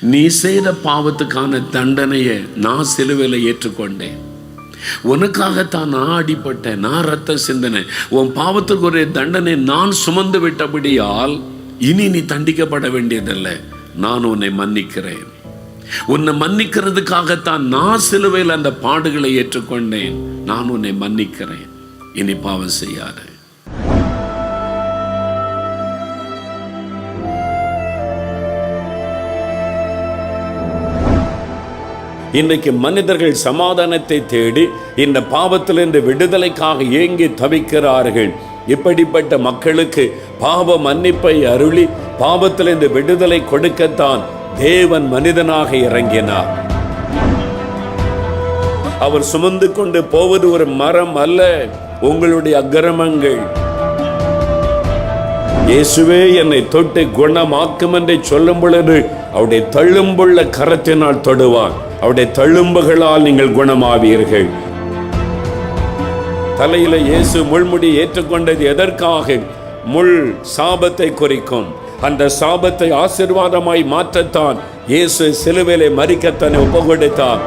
நீ செய்த பாவத்துக்கான தண்டனையை நான் சிலுவையில் ஏற்றுக்கொண்டேன். உனக்காகத்தான் நான் அடிப்பட்டேன் நான் ரத்த சிந்தனை உன் பாவத்துக்கு ஒரு தண்டனை நான் சுமந்து விட்டபடியால் இனி நீ தண்டிக்கப்பட வேண்டியதில்லை. நான் உன்னை மன்னிக்கிறேன். உன்னை மன்னிக்கிறதுக்காகத்தான் நான் சிலுவையில் அந்த பாடுகளை ஏற்றுக்கொண்டேன். நான் உன்னை மன்னிக்கிறேன். இனி பாவம் செய்யாத. இன்றைக்கு மனிதர்கள் சமாதானத்தை தேடி இந்த பாவத்திலிருந்து விடுதலைக்காக ஏங்கி தவிக்கிறார்கள். இப்படிப்பட்ட மக்களுக்கு பாவ மன்னிப்பை அருளி பாவத்திலிருந்து விடுதலை கொடுக்கத்தான் தேவன் மனிதனாக இறங்கினார். அவர் சுமந்து கொண்டு போவது ஒரு மரம் அல்ல உங்களுடைய அக்கிரமங்கள். இயேசுவே என்னை தொட்டு குணமாக்கும் என்று சொல்லும் பொழுது அவருடைய தள்ளும்புள்ள கரத்தினால் தொடுவான். அவருடைய தழும்புகளால் நீங்கள் குணமாவீர்கள். தலையில இயேசு முள்முடி ஏற்றுக்கொண்டது எதற்காக? முள் சாபத்தை குறிக்கும். அந்த சாபத்தை ஆசிர்வாதமாய் மாற்றத்தான். இயேசு சிலுவையிலே மறிக்கத்தனை ஒப்பு கொடுத்தார்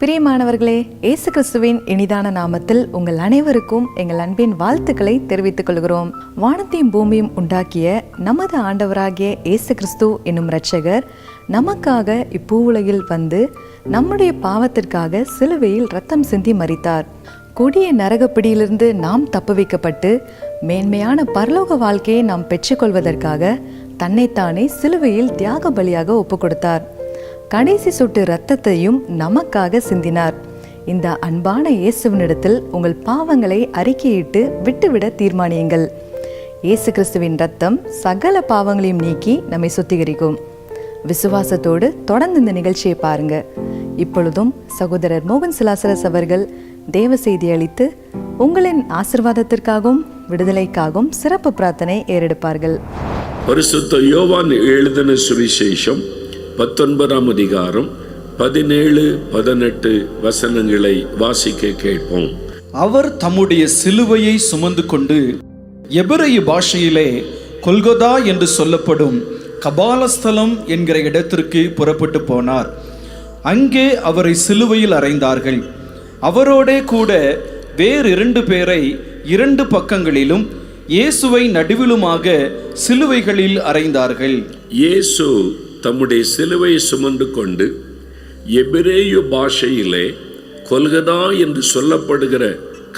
பிரியமானவர்களே இயேசு கிறிஸ்துவின் இனிதான நாமத்தில் உங்கள் அனைவருக்கும் எங்கள் அன்பின் வாழ்த்துக்களை தெரிவித்துக் கொள்கிறோம். வானத்தையும் பூமியும் உண்டாக்கிய நமது ஆண்டவராகிய இயேசு கிறிஸ்து என்னும் இரட்சகர் நமக்காக இப்பூவுலகில் வந்து நம்முடைய பாவத்திற்காக சிலுவையில் ரத்தம் சிந்தி மறித்தார் கொடிய நரகப்பிடியிலிருந்து நாம் தப்பு வைக்கப்பட்டு மேன்மையான பரலோக வாழ்க்கையை நாம் பெற்றுக்கொள்வதற்காக தன்னைத்தானே சிலுவையில் தியாக பலியாக ஒப்பு கொடுத்தார் கடைசி சொட்டு இரத்தத்தையும் நமக்காக சிந்தினார். இந்த அன்பான இயேசுவினிடத்தில் உங்கள் பாவங்களை அறிக்கையிட்டு விட்டுவிட தீர்மானியுங்கள். இயேசு கிறிஸ்துவின் ரத்தம் சகல பாவங்களையும் நீக்கி நம்மை சுத்திகரிக்கும். விசுவாசத்தோடு தொடர்ந்து இந்த நிகழ்ச்சியை பாருங்க. இப்பொழுதும் சகோதரர் மோகன் சிலாசரஸ் அவர்கள் தேவ செய்தி அளித்து உங்களின் ஆசிர்வாதத்திற்காகவும் விடுதலைக்காகவும் சிறப்பு பிரார்த்தனை ஏறெடுப்பார்கள். பரிசுத்த யோவான் எழுதின சுவிசேஷம் பத்தொன்பதாம் அதிகாரம் பதினேழு பதினெட்டு வசனங்களை வாசிக்க கேட்போம். அவர் தம்முடைய சிலுவையை சுமந்து கொண்டு எபிரேய பாஷையிலே கொல்கொதா என்று சொல்லப்படும் கபாலஸ்தலம் என்கிற இடத்திற்கு புறப்பட்டு போனார். அங்கே அவரை சிலுவையில் அறைந்தார்கள். அவரோடே கூட வேறு இரண்டு பேரை இரண்டு பக்கங்களிலும் இயேசுவை நடுவிலுமாக சிலுவைகளில் அறைந்தார்கள். இயேசு தம்முடைய சிலுவை சுமந்து கொண்டு எபிரேயு பாஷையிலே கொல்கதா என்று சொல்லப்படுகிற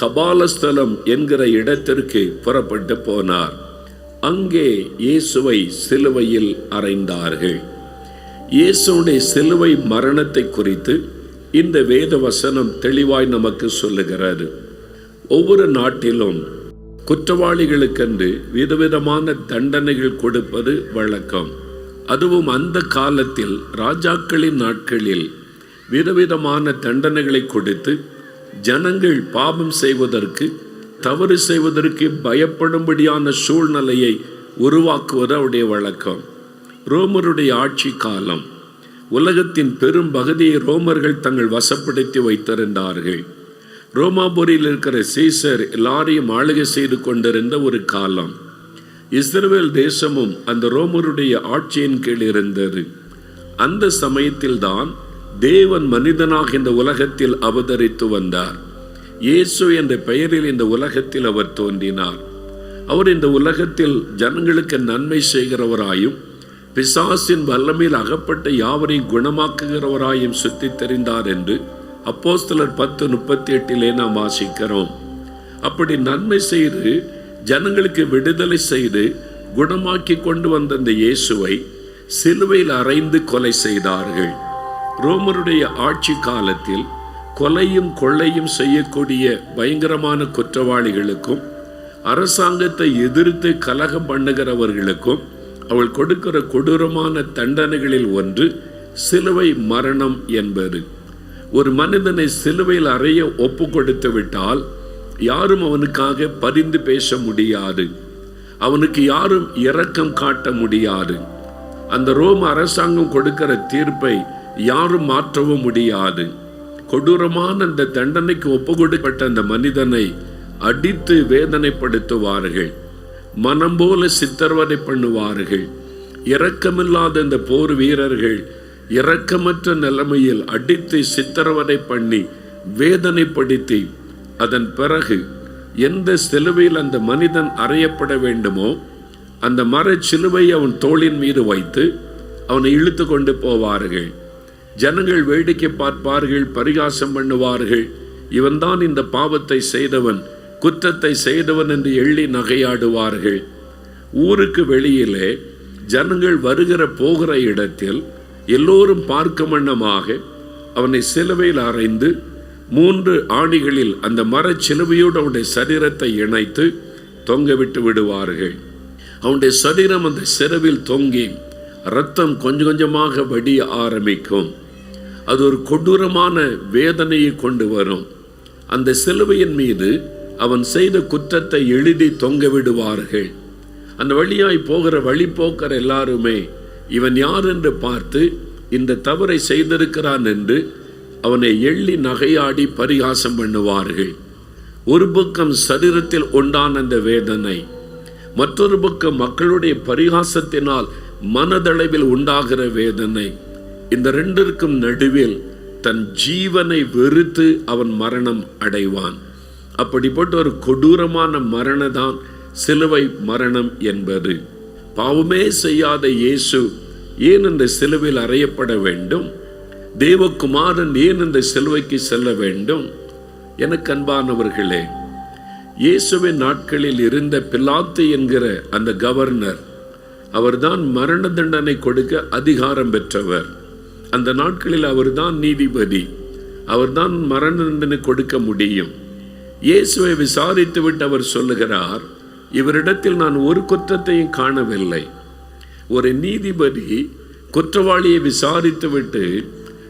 கபாலஸ்தலம் என்கிற இடத்திற்கு புறப்பட்டு போனார். அங்கே இயேசுவை சிலுவையில் அறைந்தார்கள். இயேசுடைய சிலுவை மரணத்தை குறித்து இந்த வேத வசனம் தெளிவாய் நமக்கு சொல்லுகிறது. ஒவ்வொரு நாட்டிலும் குற்றவாளிகளுக்கென்று விதவிதமான தண்டனைகள் கொடுப்பது வழக்கம். அதுவும் அந்த காலத்தில் ராஜாக்களின் நாட்களில் விதவிதமான தண்டனைகளை கொடுத்து ஜனங்கள் பாபம் செய்வதற்கு தவறு செய்வதற்கு பயப்படும்படியான சூழ்நிலையை உருவாக்குவது அவருடைய வழக்கம். ரோமருடைய ஆட்சி காலம் உலகத்தின் பெரும் பகுதியை ரோமர்கள் தங்கள் வசப்படுத்தி வைத்திருந்தார்கள். ரோமாபுரியில் இருக்கிற சீசர் எல்லாரையும் ஆளுகை செய்து கொண்டிருந்த ஒரு காலம். இஸ்ரவேல் தேசமும் அந்த ரோமருடைய ஆட்சியின் கீழ் இருந்தது. அந்த சமயத்தில்தான் தேவன் மனிதனாக இந்த உலகத்தில் அவதரித்து வந்தார். இயேசு என்ற பெயரில் இந்த உலகத்தில் அவர் தோன்றினார். அவர் இந்த உலகத்தில் ஜனங்களுக்கு நன்மை செய்கிறவராயும் பிசாசின் வல்லமையில் அகப்பட்ட யாவரையும் குணமாக்குகிறவராயும் சுத்தி தெரிந்தார் என்று அப்போஸ்தலர் பத்து முப்பத்தி எட்டிலே நாம் வாசிக்கிறோம். அப்படி நன்மை செய்து ஜனங்களுக்கு விடுதலை செய்து குணமாக்கி கொண்டு வந்த அந்த இயேசுவை சிலுவையில் அறைந்து கொலை செய்தார்கள். ரோமருடைய ஆட்சி காலத்தில் கொலையும் கொள்ளையும் செய்யக்கூடிய பயங்கரமான குற்றவாளிகளுக்கும் அரசாங்கத்தை எதிர்த்து கலகம் பண்ணுகிறவர்களுக்கும் அவள் கொடுக்கிற கொடூரமான தண்டனைகளில் ஒன்று சிலுவை மரணம் என்பது. ஒரு மனிதனை சிலுவையில் அறைய ஒப்பு கொடுத்து விட்டால் யாரும் அவனுக்காக பரிந்து பேச முடியாது. அவனுக்கு யாரும் இரக்கம் காட்ட முடியாது. அந்த ரோம அரசாங்கம் கொடுக்கிற தீர்ப்பை யாரும் மாற்றவும் முடியாது. கொடூரமான அந்த தண்டனைக்கு ஒப்பு கொடுக்கப்பட்ட அந்த மனிதனை அடித்து வேதனைப்படுத்துவார்கள். மனம் போல சித்தர்வதை பண்ணுவார்கள். இரக்கமில்லாத இந்த போர் வீரர்கள் இரக்கமற்ற நிலைமையில் அடித்து சித்திரவதை பண்ணி வேதனைப்படுத்தி அதன் பிறகு எந்த சிலுவையில் அந்த மனிதன் அறையப்பட வேண்டுமோ அந்த மர சிலுவை அவன் தோளின் மீது வைத்து அவனை இழுத்து கொண்டு போவார்கள். ஜனங்கள் வேடிக்கை பார்ப்பார்கள் பரிகாசம் பண்ணுவார்கள். இவன்தான் இந்த பாவத்தை செய்தவன் குற்றத்தை செய்தவன் என்று எள்ளி நகையாடுவார்கள். ஊருக்கு வெளியிலே ஜனங்கள் வருகிற போகிற இடத்தில் எல்லோரும் பார்க்கும் வண்ணமாக அவனை சிலுவையில் அறைந்து மூன்று ஆணிகளில் அந்த மரச்சிலுவையோடு அவனுடைய சரீரத்தை இணைத்து தொங்க விட்டு விடுவார்கள். அவனுடைய சரீரம் அந்த சிறவில் தொங்கி ரத்தம் கொஞ்சம் கொஞ்சமாக வடிய ஆரம்பிக்கும். அது ஒரு கொடூரமான வேதனையை கொண்டு வரும். அந்த சிலுவையின் மீது அவன் செய்த குற்றத்தை எழுதி தொங்க விடுவார்கள். அந்த வழியாய் போகிற வழிபோக்கர் எல்லாருமே இவன் யார்? என்று பார்த்து இந்த தவறை செய்திருக்கிறான் என்று அவனை எள்ளி நகையாடி பரிகாசம் பண்ணுவார்கள். ஒரு பக்கம் சரீரத்தில் உண்டான அந்த வேதனை மற்றொரு பக்கம் மக்களுடைய பரிகாசத்தினால் மனதளவில் உண்டாகிற வேதனை. இந்த ரெண்டிற்கும் நடுவில் தன் ஜீவனை வெறுத்து அவன் மரணம் அடைவான். அப்படிப்பட்ட ஒரு கொடூரமான மரணதான் சிலுவை மரணம் என்பது. பாவமே செய்யாத இயேசு ஏன் இந்த சிலுவையில் அறையப்பட வேண்டும்? தேவகுமாரன் ஏன் இந்த சிலுவைக்கு செல்ல வேண்டும்? எனக்கு அன்பானவர்களே இயேசுவின் நாட்களில் இருந்த பிலாத்து என்கிற அந்த கவர்னர் அவர்தான் மரண தண்டனை கொடுக்க அதிகாரம் பெற்றவர். அந்த நாட்களில் அவர்தான் நீதிபதி அவர்தான் மரண தண்டனை கொடுக்க முடியும். இயேசுவை விசாரித்துவிட்டு அவர் சொல்லுகிறார் இவரிடத்தில் நான் ஒரு குற்றத்தையும் காணவில்லை. ஒரு நீதிபதி குற்றவாளியை விசாரித்துவிட்டு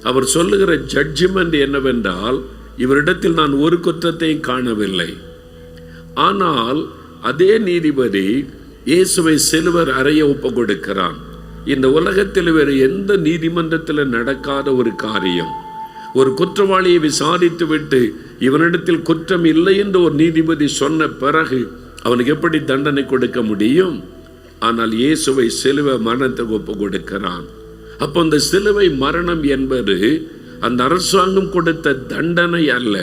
அவர் சொல்லுகிற ஜட்ஜ்மெண்ட் என்னவென்றால் இவரிடத்தில் நான் ஒரு குற்றத்தையும் காணவில்லை. ஆனால் அதே நீதிபதி இயேசுவை சிலுவர் அறைய ஒப்பு கொடுக்கிறான் இந்த உலகத்தில் வேறு எந்த நீதிமன்றத்தில் நடக்காத ஒரு காரியம். ஒரு குற்றவாளியை விசாரித்து விட்டு இவனிடத்தில் குற்றம் இல்லை என்று ஒரு நீதிபதி சொன்ன பிறகு அவனுக்கு எப்படி தண்டனை கொடுக்க முடியும்? ஆனால் இயேசுவை சிலுவை மரணத்துக்கு ஒப்பு கொடுக்கிறான் அப்போ அந்த சிலுவை மரணம் என்பது அந்த அரசாங்கம் கொடுத்த தண்டனை அல்ல.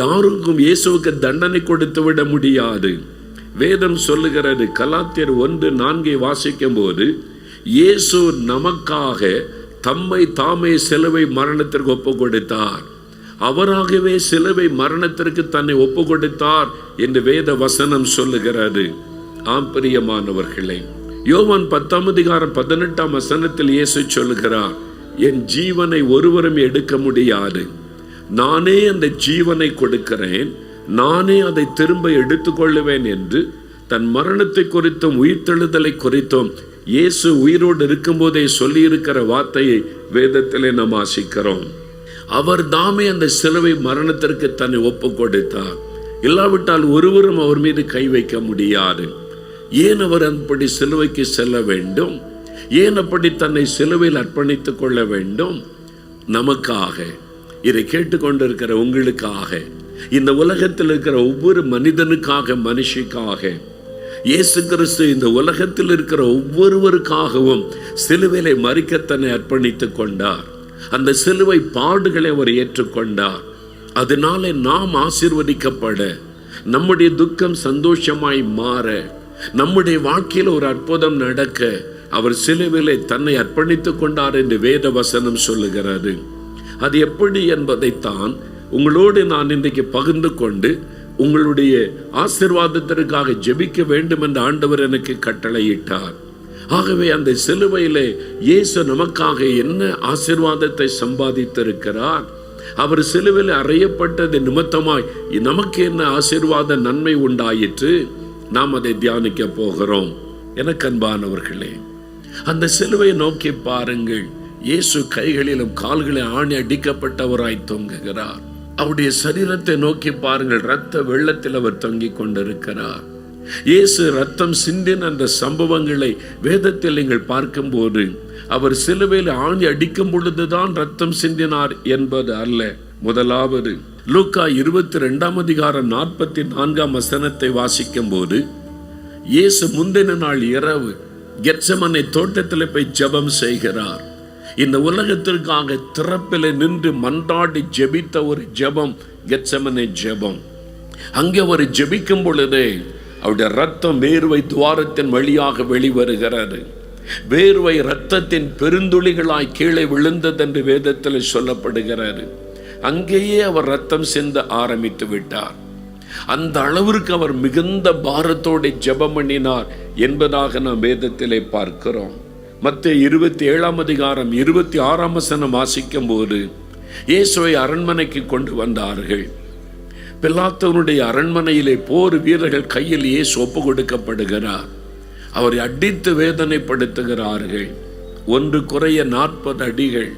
யாருக்கும் இயேசுவுக்கு தண்டனை கொடுத்து விட முடியாது. வேதம் சொல்லுகிறது கலாத்தியர் ஒன்று நான்கை வாசிக்கும் போது இயேசு நமக்காக தம்மை தாமே சிலுவை மரணத்திற்கு ஒப்பு கொடுத்தார். அவராகவே சிலுவை மரணத்திற்கு தன்னை ஒப்பு கொடுத்தார் என்று வேத வசனம் சொல்லுகிறது. ஆம் பிரியமானவர்களே யோவான் பத்தாம் அதிகாரம் பதினெட்டாம் வசனத்தில் இயேசு சொல்லுகிறார் என் ஜீவனை ஒருவரும் எடுக்க முடியாது. நானே அந்த ஜீவனை கொடுக்கிறேன். நானே அதை திரும்ப எடுத்துக்கொள்ளுவேன் என்று தன் மரணத்தை குறித்தும் உயிர்த்தெழுதலை குறித்தும் இயேசு உயிரோடு இருக்கும்போதே சொல்லியிருக்கிற வார்த்தையை வேதத்திலே நாம் ஆசிக்கிறோம் அவர் தாமே அந்த சிலுவை மரணத்திற்கு தன்னை ஒப்பு கொடுத்தார் இல்லாவிட்டால் ஒருவரும் அவர் மீது கை வைக்க முடியாது. ஏன் அவர் அப்படி சிலுவைக்கு செல்ல வேண்டும்? ஏன் அப்படி தன்னை சிலுவையில் அர்ப்பணித்துக் கொள்ள வேண்டும்? நமக்காக இதை கேட்டுக்கொண்டிருக்கிற உங்களுக்காக இந்த உலகத்தில் இருக்கிற ஒவ்வொரு மனிதனுக்காக மனுஷிக்காக இயேசு கிறிஸ்து இந்த உலகத்தில் இருக்கிற ஒவ்வொருவருக்காகவும் சிலுவையை மறிக்க தன்னை அர்ப்பணித்துக் கொண்டார். அந்த சிலுவை பாடுகளை அவர் ஏற்றுக்கொண்டார். அதனாலே நாம் ஆசிர்வதிக்கப்பட நம்முடைய துக்கம் சந்தோஷமாய் மாற நம்முடைய வாழ்க்கையில் ஒரு அற்புதம் நடக்க அவர் சிலுவிலை தன்னை அர்ப்பணித்துக் கொண்டார் என்று வேத வசனம் சொல்லுகிறது. அது எப்படி என்பதைத்தான் உங்களோடு நான் இன்றைக்கு பகிர்ந்து கொண்டு உங்களுடைய ஆசிர்வாதத்திற்காக ஜெபிக்க வேண்டும் என்று ஆண்டவர் எனக்கு கட்டளையிட்டார். ஆகவே அந்த சிலுவையிலே இயேசு நமக்காக என்ன ஆசிர்வாதத்தை சம்பாதித்திருக்கிறார்? அவர் சிலுவையில் அறையப்பட்டது நிமித்தமாய் நமக்கு என்ன ஆசீர்வாத நன்மை உண்டாயிற்று? நாம் அதை தியானிக்க போகிறோம் எனக்கு அன்பானவர்களே அந்த சிலுவை நோக்கி பாருங்கள். இயேசு கைகளிலும் கால்களில் ஆணி அடிக்கப்பட்டவராய் தொங்குகிறார். அவருடைய சரீரத்தை நோக்கி பாருங்கள் இரத்த வெள்ளத்தில் அவர் தொங்கிக் கொண்டிருக்கிறார். இயேசு ரத்தம் சிந்தின அந்த சம்பவங்களை வேதத்தில் நீங்கள் பார்க்கும்போது அவர் சிலுவையில் ஆணி அடிக்கும் பொழுதுதான் ரத்தம் சிந்தினார் என்பது அல்ல. முதலாவது லூக்கா இருபத்தி ரெண்டாம் அதிகாரம் நாற்பத்தி நான்காம் வசனத்தை வாசிக்கும் போது இயேசு முந்தின நாள் இரவு கெட்சமனை தோட்டத்தில் போய் ஜெபம் செய்கிறார். இந்த உலகத்திற்காக திறப்பில் நின்று மன்றாடி ஜெபித்த ஒரு ஜெபம் கெட்சமனை ஜெபம். அங்கே ஒரு ஜெபிக்கும் பொழுதே அவருடைய ரத்தம் வேர்வை துவாரத்தின் வழியாக வெளிவருகிறது. வேர்வை ரத்தத்தின் பெருந்துளிகளாய் கீழே விழுந்ததென்று வேதத்தில் சொல்லப்படுகிறது. அங்கேயே அவர் ரத்தம் சிந்த ஆரம்பித்து விட்டார். அந்த அளவிற்கு அவர் மிகுந்த பாரத்தோடு ஜெபம் பண்ணினார் என்பதாக நாம் வேதத்திலே பார்க்கிறோம். மற்ற இருபத்தி ஏழாம் அதிகாரம் இருபத்தி ஆறாம் வசனம் வாசிக்கும் போது இயேசுவை அரண்மனைக்கு கொண்டு வந்தார்கள். பிலாத்தவனுடைய அரண்மனையிலே போர் வீரர்கள் கையில் இயேசு ஒப்பு கொடுக்கப்படுகிறார். அவரை அடித்து வேதனைப்படுத்துகிறார்கள். ஒன்று குறைய நாற்பது அடிகள்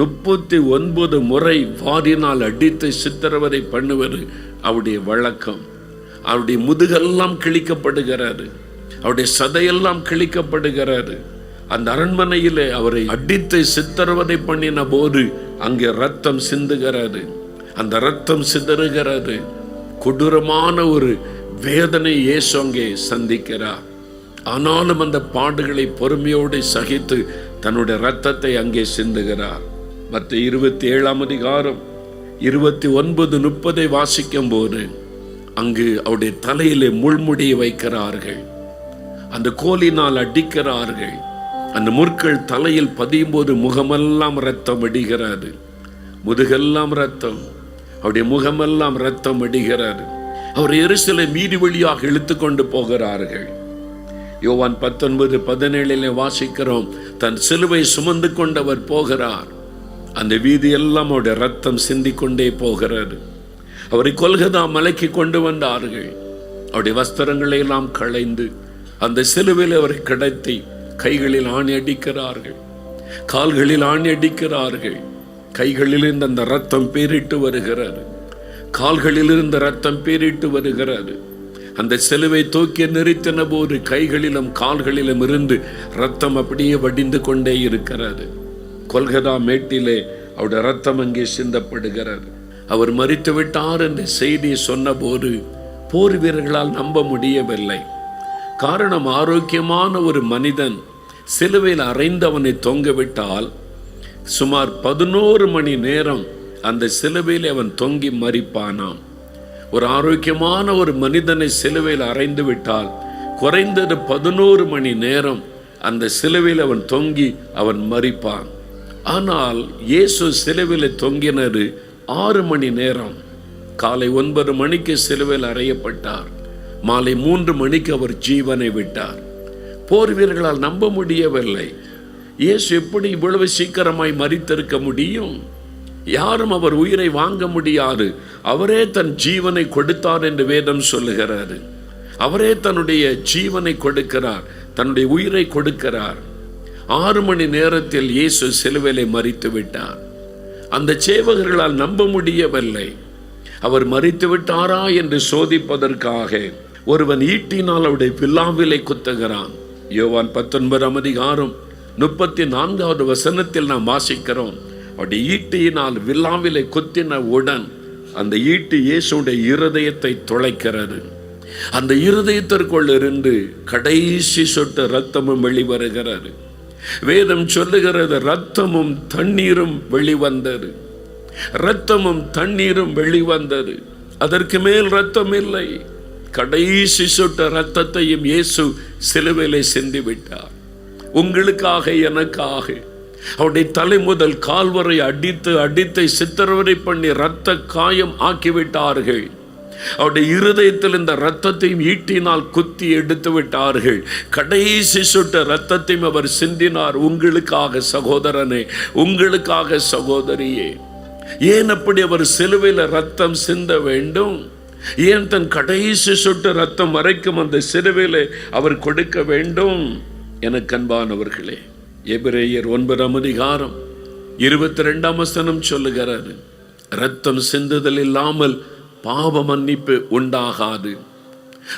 முப்பத்தி ஒன்பது முறை வாரினால் அடித்து சித்திரவதை பண்ணுவது அவருடைய வழக்கம். அவருடைய முதுகெல்லாம் கிழிக்கப்படுகிறாரு அவருடைய சதையெல்லாம் கிழிக்கப்படுகிறாரு அந்த அரண்மனையிலே அவரை அடித்து சித்திரவதை பண்ணின போது அங்கே ரத்தம் சிந்துகிறது. அந்த ரத்தம் சிதறுகிறது. கொடூரமான ஒரு வேதனை இயேசு அங்கே சந்திக்கிறார். ஆனாலும் அந்த பாடுகளை பொறுமையோடு சகித்து தன்னுடைய ரத்தத்தை அங்கே சிந்துகிறார். மற்ற இருபத்தி ஏழாம் அதிகாரம் இருபத்தி ஒன்பது முப்பதை வாசிக்கும் போது அங்கு அவருடைய தலையிலே முள்முடியை வைக்கிறார்கள். அந்த கோலினால் அடிக்கிறார்கள். அந்த முற்கள் தலையில் பதியும் போது முகமெல்லாம் ரத்தம் அடிகிறாரு முதுகெல்லாம் ரத்தம் அவருடைய முகமெல்லாம் ரத்தம் அடிகிறாரு அவர் எரிசலை மீதி வழியாக இழுத்து கொண்டு போகிறார்கள். யோவான் பத்தொன்பது பதினேழிலே வாசிக்கிறோம் தன் சிலுவை சுமந்து கொண்டவர் போகிறார். அந்த வீதி எல்லாம் அவருடைய ரத்தம் சிந்திக்கொண்டே போகிறாரு அவரை கொல்கதா மலைக்கு கொண்டு வந்தார்கள். அவருடைய வஸ்திரங்களை எல்லாம் களைந்து அந்த சிலுவையில் அவரை கடத்தி கைகளில் ஆணி அடிக்கிறார்கள். கால்களில் ஆணி அடிக்கிறார்கள். கைகளிலிருந்து அந்த ரத்தம் பேரிட்டு வருகிறார் கால்களிலிருந்து ரத்தம் பேரிட்டு வருகிறார் அந்த சிலுவை தூக்கி நிறுத்தின போது கைகளிலும் கால்களிலும் இருந்து ரத்தம் அப்படியே வடிந்து கொண்டே இருக்கிறது. கொல்கதா மேட்டிலே அவருடைய ரத்தம் அங்கே சிந்தப்படுகிறது. அவர் மறித்து விட்டார் என்ற செய்தி சொன்னபோது போர் வீரர்களால் நம்ப முடியவில்லை. காரணம் ஆரோக்கியமான ஒரு மனிதன் சிலுவையில் அறைந்தவனை தொங்கவிட்டால் சுமார் பதினோரு மணி நேரம் அந்த சிலுவையில் அவன் தொங்கி மறிப்பானாம். ஒரு ஆரோக்கியமான ஒரு மனிதனை சிலுவையில் அறைந்து விட்டால் குறைந்தது பதினோரு மணி நேரம் அந்த சிலுவையில் அவன் தொங்கி அவன் மறிப்பான். ஆனால் இயேசு சிலுவையில் தொங்கினது ஆறு மணி நேரம். காலை ஒன்பது மணிக்கு சிலுவையில் அறையப்பட்டார். மாலை மூன்று மணிக்கு அவர் ஜீவனை விட்டார். போர் வீரர்களால் நம்ப முடியவில்லை. இயேசு எப்படி இவ்வளவு சீக்கிரமாய் மறித்திருக்க முடியும்? யாரும் அவர் உயிரை வாங்க முடியாது. அவரே தன் ஜீவனை கொடுத்தார் என்று வேதம் சொல்லுகிறாரு அவரே தன்னுடைய ஜீவனை கொடுக்கிறார். தன்னுடைய உயிரை கொடுக்கிறார். ஆறு மணி நேரத்தில் இயேசு சிலுவிலை மறித்து விட்டார். அந்த சேவகர்களால் நம்ப முடியவில்லை. அவர் மறித்து விட்டாரா என்று சோதிப்பதற்காக ஒருவன் ஈட்டினால் அவருடைய பில்லாவிலை குத்துகிறான். யோவான் பத்தொன்பதாம் அதிகாரம் முப்பத்தி நான்காவது வசனத்தில் நாம் வாசிக்கிறோம். அவருடைய ஈட்டியினால் வில்லாவிலை குத்தின உடன் அந்த ஈட்டி இயேசுடைய இருதயத்தை துளைக்கிறது அந்த இருதயத்திற்குள் இருந்து கடைசி சொட்டு ரத்தமும் வெளிவருகிறது. வேதம் சொல்லுகிறது ரத்தமும் தண்ணீரும் வெளிவந்தது. ரத்தமும் தண்ணீரும் வெளிவந்தது. அதற்கு மேல் ரத்தம் இல்லை. கடைசி சொட்ட ரத்தத்தையும் இயேசு சிலுவையிலே சிந்தி விட்டார் உங்களுக்காக எனக்காக. அவருடைய தலை முதல் கால்வரை அடித்து அடித்தை சித்திரவரை பண்ணி ரத்த காயம் ஆக்கிவிட்டார்கள். அவருடைய இருதயத்தில் இந்த ரத்தத்தையும் ஈட்டினால் குத்தி எடுத்து விட்டார்கள். கடைசி சுட்ட ரத்தத்தையும் அவர் சிந்தினார். உங்களுக்காக சகோதரனே உங்களுக்காக சகோதரியே ஏன் அப்படி அவர் சிலுவையில் ரத்தம் சிந்த வேண்டும்? ஏன் தன் கடைசி சொட்டு ரத்தம் வரைக்கும் அந்த சிலுவையில் அவர் கொடுக்க வேண்டும்? எனக்கு அன்பானவர்களே எபிரேயர் ஒன்பதாம் அதிகாரம் இருபத்தி ரெண்டாம் வசனம் சொல்லுகிறாரு. ரத்தம் சிந்துதல் இல்லாமல் பாவ மன்னிப்பு உண்டாகாது.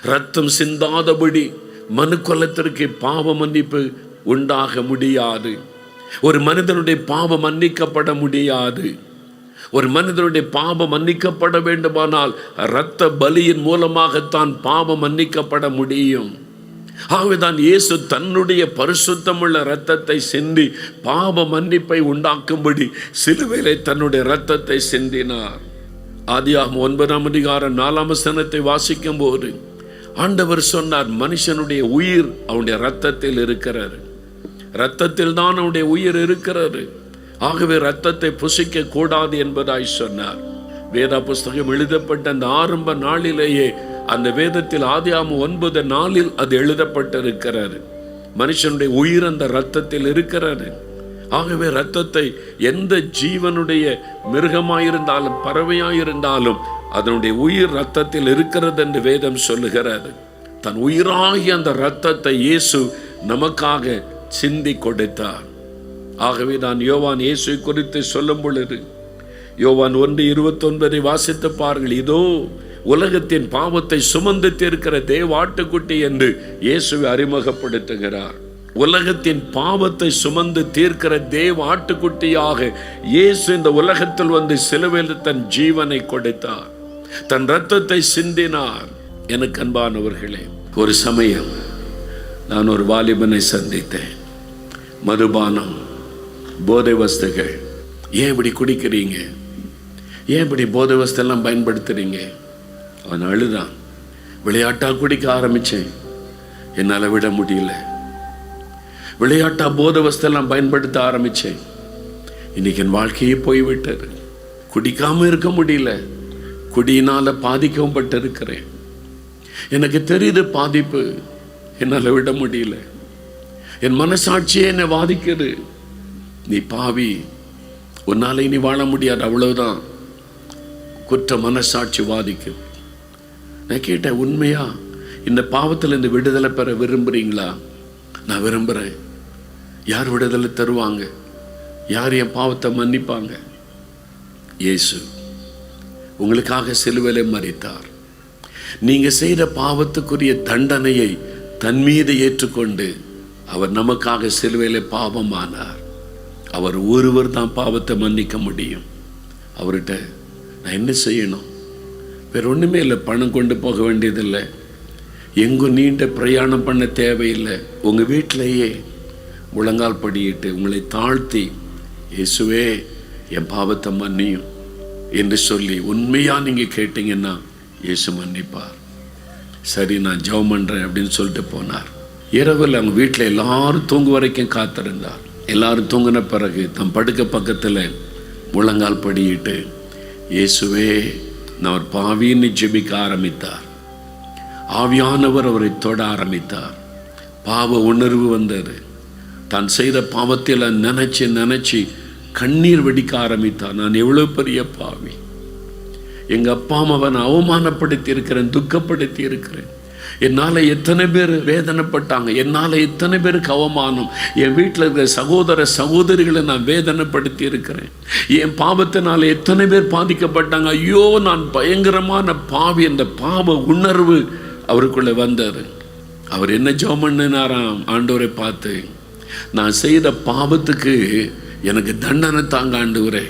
ரத்தம் சிந்தாதபடி மனுக்கொலத்திற்கு பாவ மன்னிப்பு உண்டாக முடியாது. ஒரு மனிதனுடைய பாவம் மன்னிக்கப்பட முடியாது. ஒரு மனிதனுடைய பாவம் மன்னிக்கப்பட வேண்டுமானால் இரத்த பலியின் மூலமாகத்தான் பாவம் மன்னிக்கப்பட முடியும். ஆகவேதான் இயேசு தன்னுடைய பரிசுத்தமுள்ள இரத்தத்தை சிந்தி பாவ மன்னிப்பை உண்டாக்கும்படி சிலுவையிலே தன்னுடைய இரத்தத்தை சிந்தினார். ஆதியாகும் ஒன்பதாம் அதிகாரம் நாலாம் வசனத்தை வாசிக்கும் போது ஆண்டவர் சொன்னார் மனுஷனுடைய உயிர் அவனுடைய ரத்தத்தில் இருக்கிறார் ரத்தத்தில் தான் அவனுடைய உயிர் இருக்கிறாரு ஆகவே ரத்தத்தை புசிக்க கூடாது என்பதாய் சொன்னார். வேதா புஸ்தகம் எழுதப்பட்ட அந்த ஆரம்ப நாளிலேயே அந்த வேதத்தில் ஆதியாம ஒன்பது நாளில் அது எழுதப்பட்டிருக்கிறாரு மனுஷனுடைய உயிர் அந்த ரத்தத்தில் இருக்கிறாரு ஆகவே ரத்தத்தை எந்த ஜீவனுடைய மிருகமாயிருந்தாலும் பறவையாயிருந்தாலும் அதனுடைய உயிர் ரத்தத்தில் இருக்கிறது என்று வேதம் சொல்லுகிறது. தன் உயிராகிய அந்த இரத்தத்தை இயேசு நமக்காக சிந்தி கொடுத்தார். ஆகவே நான் யோவான் இயேசு குறித்து சொல்லும் பொழுது யோவான் ஒன்று இருபத்தொன்பதை வாசித்து பாருங்கள். இதோ உலகத்தின் பாவத்தை சுமந்து தீர்க்கிற தேவாட்டுக்குட்டி என்று இயேசுவை அறிமுகப்படுத்துகிறார். உலகத்தின் பாவத்தை சுமந்து தீர்க்கிற தேவ ஆட்டுக்குட்டியாக இயேசு இந்த உலகத்தில் வந்து சிலுவையில் தன் ஜீவனை கொடுத்தார். தன் ரத்தத்தை சிந்தினார். எனக்கு அன்பானவர்களே ஒரு சமயம் நான் ஒரு வாலிபனை சந்தித்தேன். மதுபானம் போதை வஸ்துகள். ஏன் இப்படி குடிக்கிறீங்க? ஏன் இப்படி போதை வஸ்தெல்லாம் பயன்படுத்துறீங்க? அவன் அழுதான். விளையாட்டாக குடிக்க ஆரம்பித்தேன் என்னால் விட முடியல. விளையாட்டா போத வஸ்தெல்லாம் பயன்படுத்த ஆரம்பித்தேன் இன்னைக்கு என் வாழ்க்கையே போய்விட்டது. குடிக்காம இருக்க முடியல. குடியினால பாதிக்கவும் பட்டிருக்கிறேன். எனக்கு தெரியுது பாதிப்பு. என்னால் விட முடியல. என் மனசாட்சியே என்னை வாதிக்குது. நீ பாவி. உன்னால இனி வாழ முடியாது. அவ்வளவுதான். குற்ற மனசாட்சி வாதிக்குது. நான் கேட்டேன் உண்மையா? இந்த பாவத்தில் இந்த விடுதலை பெற விரும்புறீங்களா? நான் விரும்புகிறேன் யார் விடுதலை தருவாங்க? யார் என் பாவத்தை மன்னிப்பாங்க? இயேசு உங்களுக்காக சிலுவையிலே மறித்தார் நீங்க செய்கிற பாவத்துக்குரிய தண்டனையை தன் மீது ஏற்றுக்கொண்டு அவர் நமக்காக சிலுவையிலே பாவமானார். அவர் ஒருவர் தான் பாவத்தை மன்னிக்க முடியும். அவர்கிட்ட நான் என்ன செய்யணும்? வேற ஒன்றுமே இல்லை பணம் கொண்டு போக வேண்டியதில்லை. எங்கும் நீண்ட பிரயாணம் பண்ண தேவையில்லை. உங்கள் வீட்டிலேயே முழங்கால் படியிட்டு உங்களை தாழ்த்தி இயேசுவே என் பாவத்தை மன்னியும் என்று சொல்லி உண்மையாக நீங்கள் கேட்டீங்கன்னா இயேசு மன்னிப்பார். சரி நான் ஜெபம் பண்ணுறேன் அப்படின்னு சொல்லிட்டு போனார். இரவில் அவங்க வீட்டில் எல்லாரும் தூங்கு வரைக்கும் காத்திருந்தார். எல்லாரும் தூங்கின பிறகு தம் படுக்க பக்கத்தில் முழங்கால் படியிட்டு இயேசுவே நான் ஒரு பாவின்னு ஜெபிக்க ஆரம்பித்தார். ஆவியானவர் அவரை தொட ஆரம்பித்தார். பாவ உணர்வு வந்தது. தான் செய்த பாவத்தில் நினச்சி நினச்சி கண்ணீர் வெடிக்க ஆரம்பித்தான் நான் எவ்வளோ பெரிய பாவி. எங்கள் அப்பா அம்மாவை நான் அவமானப்படுத்தி இருக்கிறேன் துக்கப்படுத்தி இருக்கிறேன் என்னால் எத்தனை பேர் வேதனைப்பட்டாங்க என்னால் எத்தனை பேருக்கு அவமானம். என் வீட்டில் இருக்கிற சகோதர சகோதரிகளை நான் வேதனைப்படுத்தி இருக்கிறேன் என் பாவத்தினால் எத்தனை பேர் பாதிக்கப்பட்டாங்க. ஐயோ நான் பயங்கரமான பாவி. அந்த பாவ உணர்வு அவருக்குள்ளே வந்தது. அவர் என்ன ஜெபம் பண்ணினாராம்? ஆண்டவரை பார்த்து நான் செய்த பாவத்துக்கு எனக்கு தண்டனை தாங்க ஆண்டவரே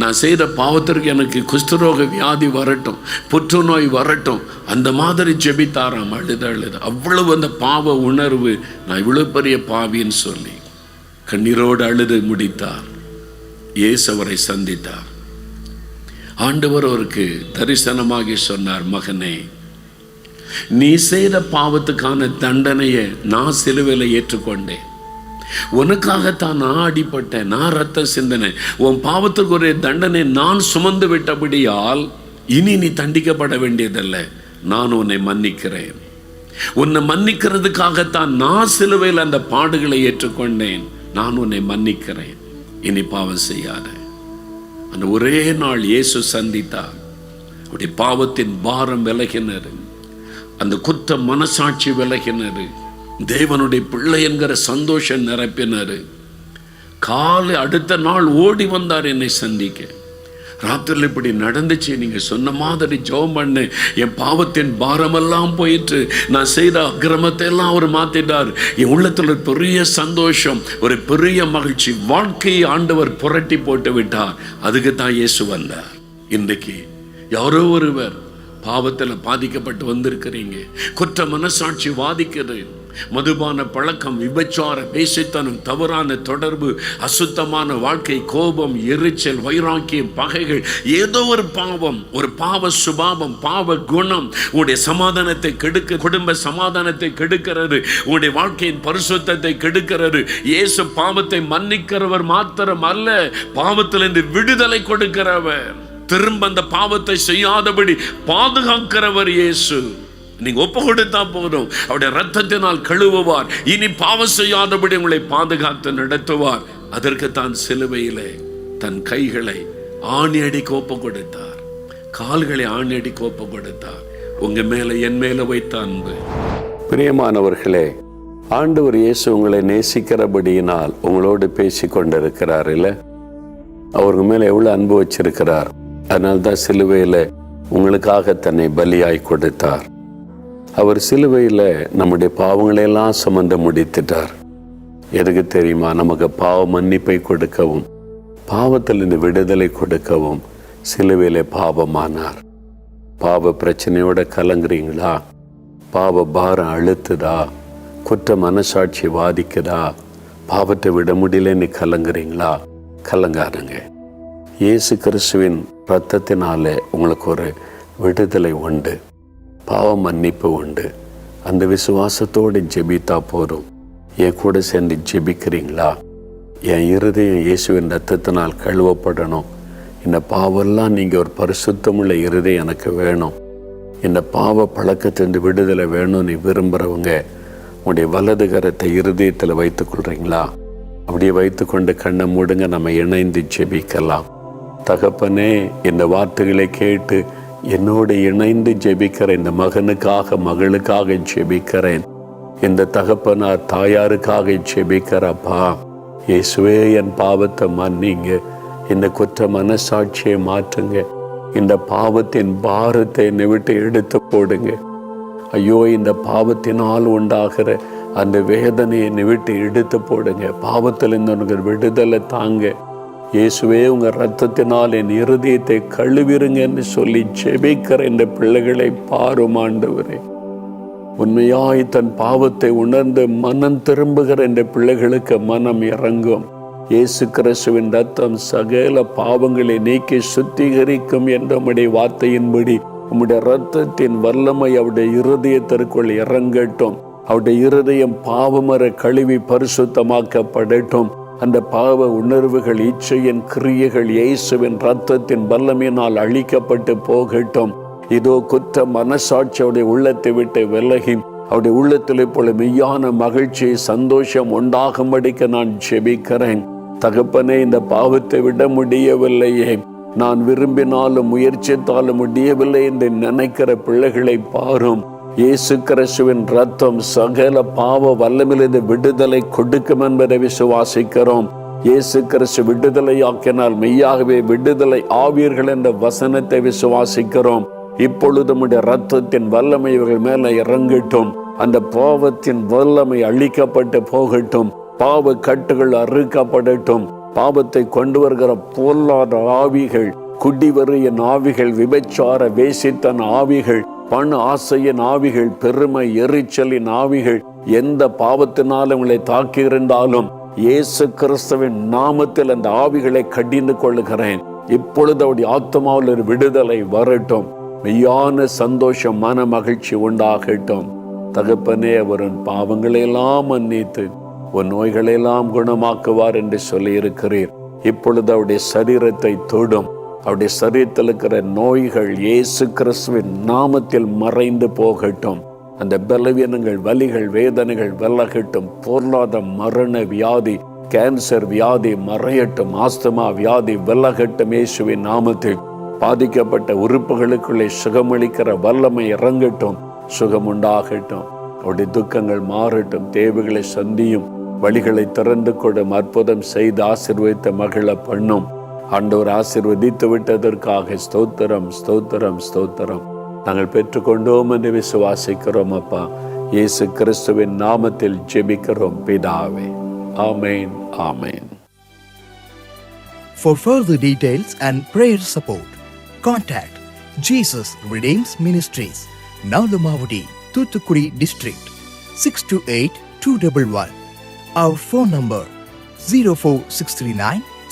நான் செய்த பாவத்திற்கு எனக்கு குஷ்டரோக வியாதி வரட்டும் புற்றுநோய் வரட்டும். அந்த மாதிரி ஜெபித்தாராம் அழுத அழுத. அவ்வளவு அந்த பாவ உணர்வு நான் இவ்வளவு பெரிய பாவின்னு சொல்லி கண்ணீரோடு அழுது முடித்தார். இயேசு அவரை சந்தித்தார். ஆண்டவர் அவருக்கு தரிசனமாகி சொன்னார் மகனே நீ செய்த பாவத்துக்கான தண்டனையை நான் சிலுவையில் ஏற்றுக்கொண்டேன். உனக்காகத்தான் நான் அடிப்பட்டேன் நான் ரத்தம் சிந்தனை. உன் பாவத்துக்கு தண்டனை நான் சுமந்து விட்டபடியால் இனி நீ தண்டிக்கப்பட வேண்டியதல்ல. நான் உன்னை மன்னிக்கிறேன். உன்னை மன்னிக்கிறதுக்காகத்தான் நான் சிலுவையில் அந்த பாடுகளை ஏற்றுக்கொண்டேன். நான் உன்னை மன்னிக்கிறேன். இனி பாவம் செய்யாத. அந்த ஒரே நாள் இயேசு சந்தித்தார். அப்படி பாவத்தின் பாரம் விலகினரு அந்த குற்ற மனசாட்சி விலகினர் தேவனுடைய பிள்ளை என்கிற சந்தோஷம் நிரப்பினார். காலை அடுத்த நாள் ஓடி வந்தார் என்னை சந்திக்க. ராத்திரில இப்படி நடந்துச்சு நீங்கள் சொன்ன மாதிரி ஜோம் பண்ணு என் பாவத்தின் பாரமெல்லாம் போயிட்டு நான் செய்த அக்கிரமத்தை எல்லாம் அவர் மாற்றிட்டார் என் உள்ளத்தில் ஒரு பெரிய சந்தோஷம் ஒரு பெரிய மகிழ்ச்சி வாழ்க்கையை ஆண்டவர் புரட்டி போட்டு விட்டார். அதுக்கு தான் இயேசு வந்தார். இன்றைக்கு யாரோ ஒருவர் பாவத்தில் பாதிக்கப்பட்டு வந்திருக்கிறீங்க. குற்ற மனசாட்சி வாதிக்கிறேன் மதுபான பழக்கம் விபச்சார பேசித்தனம் தவறான தொடர்பு அசுத்தமான வாழ்க்கை கோபம் எரிச்சல் வைராக்கியம் பகைகள் ஏதோ ஒரு பாவம் ஒரு பாவ சுபாவம் பாவ குணம் உடைய சமாதானத்தை கெடுக்க குடும்ப சமாதானத்தை கெடுக்கிறது உடைய வாழ்க்கையின் பரிசுத்தத்தை கெடுக்கிறது. இயேசு பாவத்தை மன்னிக்கிறவர் மாத்திரம் அல்ல பாவத்திலிருந்து விடுதலை கொடுக்கிறவர். திரும்ப அந்த பாவத்தை செய்யாதபடி பாதுகாக்கிறவர் இயேசு. நீங்க ஒப்பு கொடுத்தா போதும். அவருடைய ரத்தத்தினால் கழுவுவார். இனி பாவம் செய்யாதபடி உங்களை பாதுகாத்து நடத்துவார். அதற்கு தான் சிலுவையிலே தன் கைகளை ஆணி கோப்பம் கொடுத்தார். கால்களை ஆணி அடிக்க கொடுத்தார். உங்க மேல என் மேல வைத்த அன்பு. பிரியமானவர்களே ஆண்டவர் இயேசு உங்களை நேசிக்கிறபடியினால் உங்களோடு பேசி கொண்டிருக்கிறார் இல்ல? அவருக்கு மேல எவ்வளவு அன்பு வச்சிருக்கிறார். அதனால்தான் சிலுவையில உங்களுக்காக தன்னை பலியாய் கொடுத்தார். அவர் சிலுவையில நம்முடைய பாவங்களையெல்லாம் சுமந்து முடித்துட்டார். எதுக்கு தெரியுமா? நமக்கு பாவ மன்னிப்பை கொடுக்கவும் பாவத்திலிருந்து விடுதலை கொடுக்கவும் சிலுவையிலே பாவமானார். பாவ பிரச்சனையோட கலங்குறீங்களா? பாவ பாரம் அழுத்துதா? குற்ற மனசாட்சி வாதிக்குதா? பாவத்தை விட முடியலன்னு கலங்குறீங்களா? கலங்காருங்க இயேசு கிறிஸ்துவின் ரத்தத்தினாலே உங்களுக்கு ஒரு விடுதலை உண்டு. பாவ மன்னிப்பு உண்டு. அந்த விசுவாசத்தோடு ஜெபித்தா போதும். என் கூட சேர்ந்து ஜெபிக்கிறீங்களா? என் இருதயம் இயேசுவின் ரத்தத்தினால் கழுவப்படணும். இந்த பாவெல்லாம் நீங்கள் ஒரு பரிசுத்தமுள்ள இருதயம் எனக்கு வேணும். இந்த பாவ பழக்கத்திலிருந்து விடுதலை வேணும்னு விரும்புகிறவங்க உங்களுடைய வலது கரத்தை இருதயத்தில் வைத்துக்கொள்கிறீங்களா அப்படியே வைத்துக்கொண்டு கண்ணை மூடுங்க நம்ம இணைந்து ஜெபிக்கலாம். தகப்பனே இந்த வார்த்தைகளை கேட்டு என்னோடு இணைந்து ஜெபிக்கிறேன். இந்த மகனுக்காக மகளுக்காக ஜெபிக்கிறேன். இந்த தகப்பனார் தாயாருக்காக ஜெபிக்கிறப்பா இயேசுவே என் பாவத்தை மன்னிங்க. இந்த குற்ற மனசாட்சியை மாற்றுங்க. இந்த பாவத்தின் பாரத்தை என்னை விட்டு எடுத்து போடுங்க. ஐயோ இந்த பாவத்தினால் உண்டாகிற அந்த வேதனையை என்னை விட்டு எடுத்து போடுங்க. பாவத்திலிருந்து உனக்கு விடுதலை தாங்க. இயேசுவே உங்கள் ரத்தத்தினால் என் இருதயத்தை கழுவிருங்கன்னு சொல்லி ஜெபிக்கிற இந்த பிள்ளைகளை பாரும் ஆண்டவரே. உண்மையாய் தன் பாவத்தை உணர்ந்து மனம் திரும்புகிற இந்த பிள்ளைகளுக்கு மனம் இறங்கும். இயேசு கிறிஸ்துவின் ரத்தம் சகல பாவங்களை நீக்கி சுத்திகரிக்கும் என்ற உம்முடைய வார்த்தையின்படி உம்முடைய ரத்தத்தின் வல்லமை அவருடைய இருதயத்திற்குள் இறங்கட்டும். அவருடைய இருதயம் பாவமர கழுவி பரிசுத்தமாக்கப்படட்டும். அந்த பாவ உணர்வுகள் இச்சையின் கிரியைகள் இயேசுவின் ரத்தத்தின் பல்லமையினால் அழிக்கப்பட்டு போகட்டும். இதோ குற்ற மனசாட்சியுடைய உள்ளத்தை விட்டு விலகி அவருடைய உள்ளத்தில் போல மெய்யான மகிழ்ச்சி சந்தோஷம் உண்டாகும்படிக்க நான் ஜெபிக்கிறேன். தகப்பனே இந்த பாவத்தை விட முடியவில்லையே. நான் விரும்பினாலும் முயற்சித்தாலும் முடியவில்லை என்று நினைக்கிற பிள்ளைகளை பாரும். இயேசு கிறிஸ்துவின் ரத்தம் சகல பாவ வல்லமிலிருந்து விடுதலை கொடுக்கும் என்பதை விசுவாசிக்கிறோம். இயேசு கிறிஸ்து விடுதலையாக்கினால் மெய்யாகவே விடுதலை ஆவீர்கள் என்ற வசனத்தை விசுவாசிக்கிறோம். இப்பொழுது நம்முடைய ரத்தத்தின் வல்லமை இவர்கள் மேல இறங்கட்டும். அந்த பாவத்தின் வல்லமை அழிக்கப்பட்டு போகட்டும். பாவ கட்டுகள் அறுக்கப்படட்டும். பாவத்தை கொண்டு வருகிற பொல்லாத ஆவிகள் குடிவரியின் ஆவிகள் விபச்சார வேசித்தன் ஆவிகள் பண ஆசையின் ஆவிகள் பெருமை எரிச்சலின் ஆவிகள் எந்த பாவத்தினாலும் உங்களை தாக்கியிருந்தாலும் இயேசு கிறிஸ்துவின் நாமத்தில் அந்த ஆவிகளை கடிந்து கொள்ளுகிறேன். இப்பொழுது அவருடைய ஆத்மாவில் ஒரு விடுதலை வரட்டும். மெய்யான சந்தோஷம் மன மகிழ்ச்சி உண்டாகட்டும். தகப்பனே அவரின் பாவங்களையெல்லாம் மன்னித்து உன் நோய்களை எல்லாம் குணமாக்குவார் என்று சொல்லி இருக்கிறீர் இப்பொழுது அவருடைய சரீரத்தை தொடும். அவருடைய சரீரத்தில் இருக்கிற நோய்கள் இயேசு கிறிஸ்துவின் நாமத்தில் மறைந்து போகட்டும். அந்த பலவீனங்கள் வலிகள் வேதனைகள் விலகட்டும். பொருளாத மரண வியாதி கேன்சர் வியாதி மறையட்டும். ஆஸ்துமா வியாதி விலகட்டும் இயேசுவின் நாமத்தில். பாதிக்கப்பட்ட உறுப்புகளுக்குள்ளே சுகமளிக்கிற வல்லமை இறங்கட்டும். சுகம் உண்டாகட்டும் அவருடைய துக்கங்கள் மாறட்டும். தேவைகளை சந்தியும். வழிகளை திறந்து கொடும். அற்புதம் செய்து ஆசிர்வதித்த மகிழ பண்ணும். ஆண்டவர் ஆசிர்வதித்து விட்டதற்காக ஸ்தோத்திரம் ஸ்தோத்திரம் ஸ்தோத்திரம் நாங்கள் பெற்றுக்கொண்டோம் என்று விசுவாசிக்கிறோம் அப்பா இயேசு கிறிஸ்துவின் நாமத்தில் ஜெபிக்கிறோம் பிதாவே ஆமேன் ஆமேன் For further details and prayer support, contact Jesus Redeems Ministries, Nalumavudi, Thuthukudi District, 628-211. Our phone number 04639